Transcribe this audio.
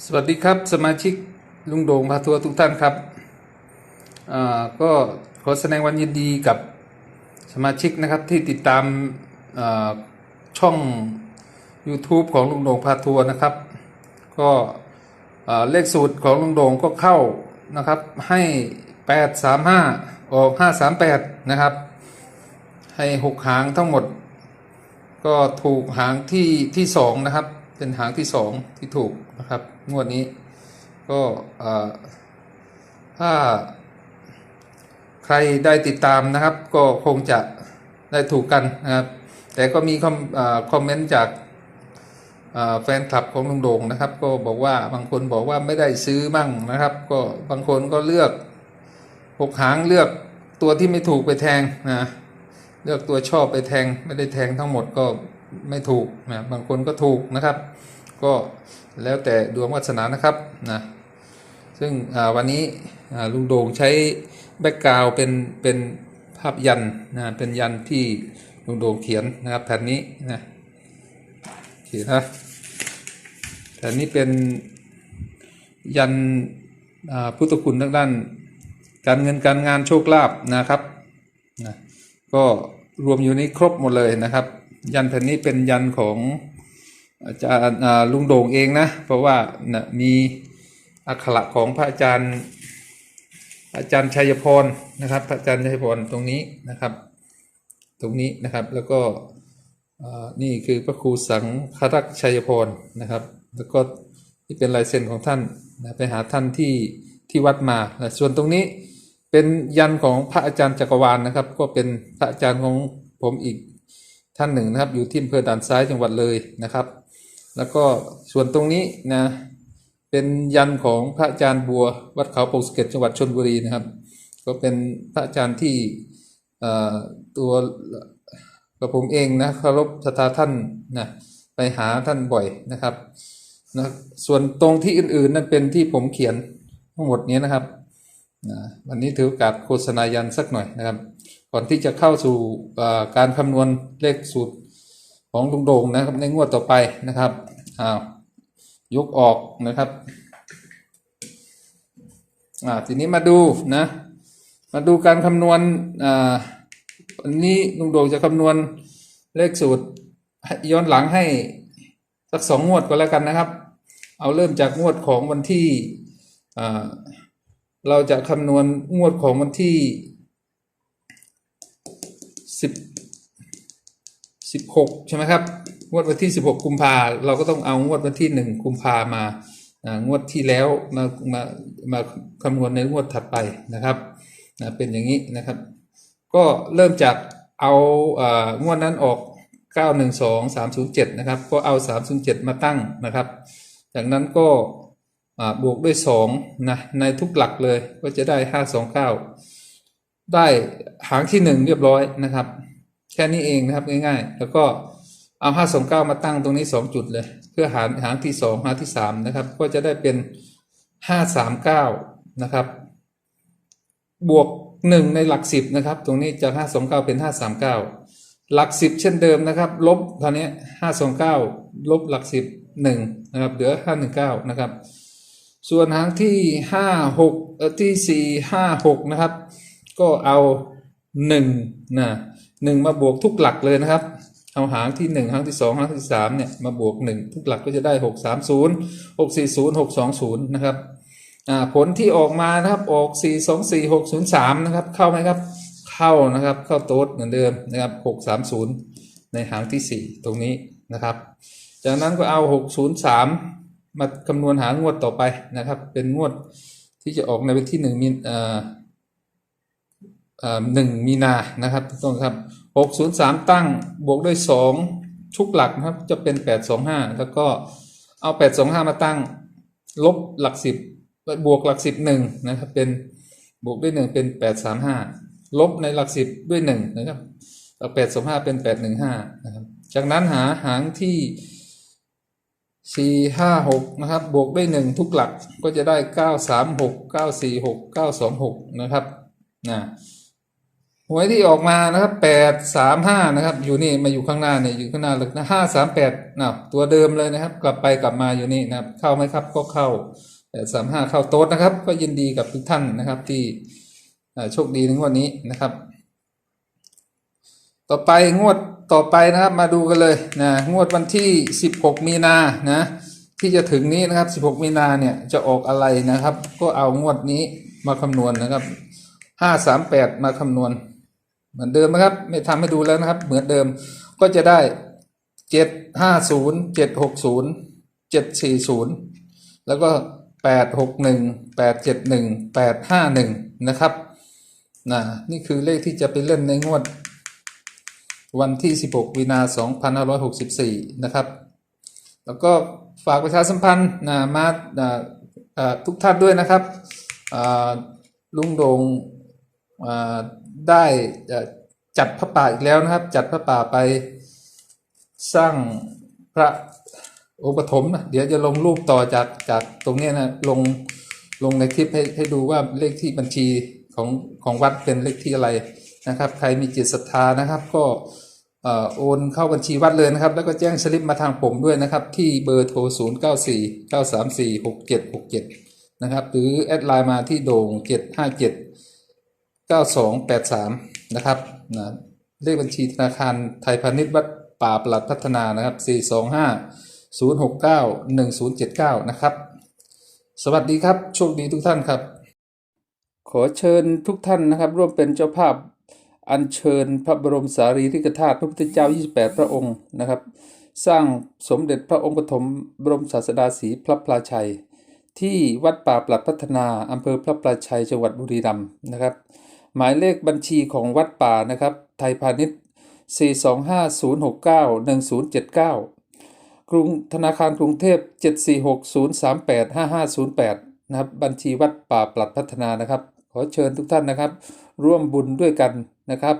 สวัสดีครับสมาชิกลุงโด่งพาทัวร์ทุกท่านครับอ่าก็ขอแสดงวันยินดีกับสมาชิกนะครับที่ติดตามอ่าช่อง YouTube ของลุงโด่งพาทัวร์นะครับ ก็เลขสูตรของลุงโด่งก็เข้านะครับให้ 835 ออก 538 นะครับ ให้หกหางทั้งหมด ก็ถูกหางที่ที่สองนะครับ เป็นหางที่สองที่ถูกนะครับ งวดนี้ก็เอ่อถ้าใครได้ติดตามนะครับ ก็คงจะได้ถูกกันนะครับ แต่ก็มีคอมเอ่อคอมเมนต์จากแฟนคลับของลุงโด่งนะครับ ก็บอกว่าบางคนบอกว่าไม่ได้ซื้อมั่งนะครับ ก็บางคนก็เลือกหกหางเลือกตัวที่ไม่ถูกไปแทงนะเลือกตัวชอบไปแทงไม่ได้แทงทั้งหมดก็ ไม่ถูกนะบางคนก็ถูกนะครับ ก็แล้วแต่ดวงวาสนานะครับนะซึ่งวันนี้ลุงโด่งใช้แบ็กกราวเป็นเป็นภาพยันนะเป็นยันที่ลุงโด่งเขียนนะครับแผ่นนี้นะเขียนนะแผ่นนี้เป็นยันพุทธคุณทางด้าน การเงินการงานโชคลาภนะครับนะก็รวมอยู่ในครบหมดเลยนะครับ ยันแผ่นนี้เป็นยันของอาจารย์ลุงโด่งเองนะ เพราะว่านะมีอักขระของพระอาจารย์ อาจารย์ชัยพรนะครับ พระอาจารย์ชัยพรตรงนี้นะครับ ตรงนี้นะครับแล้วก็นี่คือพระครูสังฆรักษ์ชัยพรนะครับ แล้วก็ที่เป็นลายเซ็นของท่านนะไปหาท่านที่ที่วัดมานะส่วนตรงนี้เป็นยันของพระอาจารย์จักรวาลนะครับ ก็เป็นพระอาจารย์ของผมอีก ท่านหนึ่งนะครับ อยู่ที่อำเภอด่านซ้ายจังหวัดเลยนะครับ แล้วก็ส่วนตรงนี้นะเป็นยันของพระอาจารย์บัววัดเขาโปงสเก็ดจังหวัดชนบุรีนะครับ ก็เป็นพระอาจารย์ที่เอ่อตัวกับผมเองนะเคารพศรัทธาท่านนะไปหาท่านบ่อยนะครับนะส่วนตรงที่อื่นๆนั่นเป็นที่ผมเขียนทั้งหมดนี้นะครับนะวันนี้ถือโอกาสโฆษณายันสักหน่อยนะครับ ก่อนที่จะเข้าสู่การคำนวณเลขสูตรของลุงโด่งนะครับในงวดต่อไปนะครับอ้าวยกออกนะครับอ่าทีนี้มาดูนะมาดูการคำนวณอ่าวันนี้ลุงโด่งจะคำนวณเลขสูตรย้อนหลังให้สักสองงวดก็แล้วกันนะครับ เอาเริ่มจากงวดของวันที่อ่าเราจะคำนวณงวดของวันที่ สิบสิบหกใช่ไหมครับงวดวันที่สิบหกกุมภาเราก็ต้องเอางวดวันที่หนึ่งกุมภามางวดที่แล้วมามามาคำนวณในงวดถัดไปนะครับเป็นอย่างนี้นะครับ ก็เริ่มจากเอาอ่างวดนั้นออก 912 307 นะครับ ก็เอา 307 มาตั้งนะครับ จากนั้นก็บวกด้วยสองนะในทุกหลักเลยก็จะได้ห้าสองเก้า ได้หางที่หนึ่งเรียบร้อยนะครับ แค่นี้เองนะครับง่ายๆ แล้วก็เอาห้าสองเก้ามาตั้งตรงนี้สองจุดเลย เพื่อหาหางที่สองหางที่สามนะครับ ก็จะได้เป็นห้าสามเก้านะครับ บวกหนึ่งในหลักสิบนะครับ ตรงนี้จากห้าสองเก้าเป็นห้าสามเก้าหลักสิบเช่นเดิมนะครับ ลบคราวนี้ห้าสองเก้าลบหลักสิบหนึ่งนะครับเหลือห้าหนึ่งเก้านะครับ ส่วนหางที่ห้าหกที่สี่ห้าหกนะครับ ก็เอาหนึ่งนะหนึ่งมาบวกทุกหลักเลยนะครับ เอาหางที่หนึ่งหางที่สองหางที่สามเนี่ยมาบวกหนึ่งทุกหลักก็จะได้หกสามศูนย์หกสี่ศูนย์หกสองศูนย์นะครับผลที่ออกมานะครับออกสี่สองสี่หกศูนย์สามนะครับเข้าไหมครับเข้านะครับเข้าโต๊ดเหมือนเดิมนะครับหกสามศูนย์ในหางที่สี่ตรงนี้นะครับ จากนั้นก็เอาหกศูนย์สามมาคำนวณหางวดต่อไปนะครับ เป็นงวดที่จะออกในวันที่หนึ่งมีเอ่อเอ่อ หนึ่งมีนานะครับถูกต้องครับหกศูนย์สามตั้งบวกด้วยสองทุกหลักนะครับจะเป็นแปดสองห้าแล้วก็เอาแปดสองห้ามาตั้ง ลบหลักสิบบวกหลักสิบหนึ่งนะครับเป็นบวกด้วยหนึ่งเป็นแปดสามห้าลบในหลักสิบด้วยหนึ่งนะครับแปดสองห้าเป็นแปดหนึ่งห้านะครับจากนั้นหาหางที่สี่ห้าหกนะครับบวกด้วยหนึ่งทุกหลักก็จะได้เก้าสามหกเก้าสี่หกเก้าสองหกนะครับนะ หวยที่ออกมานะครับแปดสามห้านะครับ อยู่นี่มาอยู่ข้างหน้าเนี่ยอยู่ข้างหน้าเลยนะห้าสามแปดนะตัวเดิมเลยนะครับ กลับไปกลับมาอยู่นี่นะครับ เข้าไหมครับก็เข้าแปดสามห้าเข้าโต๊ดนะครับ ก็ยินดีกับทุกท่านนะครับ ที่โชคดีในงวดนี้นะครับ ต่อไปงวดต่อไปนะครับมาดูกันเลยนะงวดวันที่ 16 มีนานะที่จะถึงนี้นะครับ 16 มีนาเนี่ยจะออกอะไรนะครับ ก็เอางวดนี้มาคำนวณนะครับ 538 มาคำนวณ เหมือนเดิมนะครับ ไม่ทำให้ดูแล้วนะครับ เหมือนเดิมก็จะได้750 760 740แล้วก็861 871 851นะครับนะนี่คือเลขที่จะไปเล่นในงวด วันที่ 16วินา2564นะครับ แล้วก็ฝากประชาสัมพันธ์นะมาทุกท่านด้วยนะครับลุงโดง ได้จัดพระป่าอีกแล้วนะครับ จัดพระป่าไปสร้างพระองค์ปฐมนะเดี๋ยวจะลงรูปต่อจากจากตรงนี้นะลงลงในคลิปให้ให้ดูว่าเลขที่บัญชีของของวัดเป็นเลขที่อะไรนะครับ ใครมีจิตศรัทธานะครับ ก็โอนเข้าบัญชีวัดเลยนะครับ แล้วก็แจ้งสลิปมาทางผมด้วยนะครับ ที่เบอร์โทร 0 9 4 9 3 4 6 7 6 7 นะครับ หรือแอดไลน์มาที่โด่ง757 9283 นะครับนะเลขบัญชีธนาคารไทยพาณิชย์วัดป่าปลัดพัฒนานะครับ 425 069 1079 นะครับ สวัสดีครับ โชคดีทุกท่านครับ ขอเชิญทุกท่านนะครับ ร่วมเป็นเจ้าภาพอัญเชิญพระบรมสารีริกธาตุพระพุทธเจ้า 28 พระองค์นะครับ สร้างสมเด็จพระองค์ปฐมบรมศาสดาศรีพระพลาชัย ที่วัดป่าปลัดพัฒนาอำเภอพระพลาชัยจังหวัดบุรีรัมย์นะครับ หมายเลขบัญชีของวัดป่านะครับ ไทยพาณิชย์ 425-069-1079 กรุงธนาคารกรุงเทพ 746-038-5508 นะครับ บัญชีวัดป่าปลัดพัฒนานะครับ ขอเชิญทุกท่านนะครับ ร่วมบุญด้วยกันนะครับ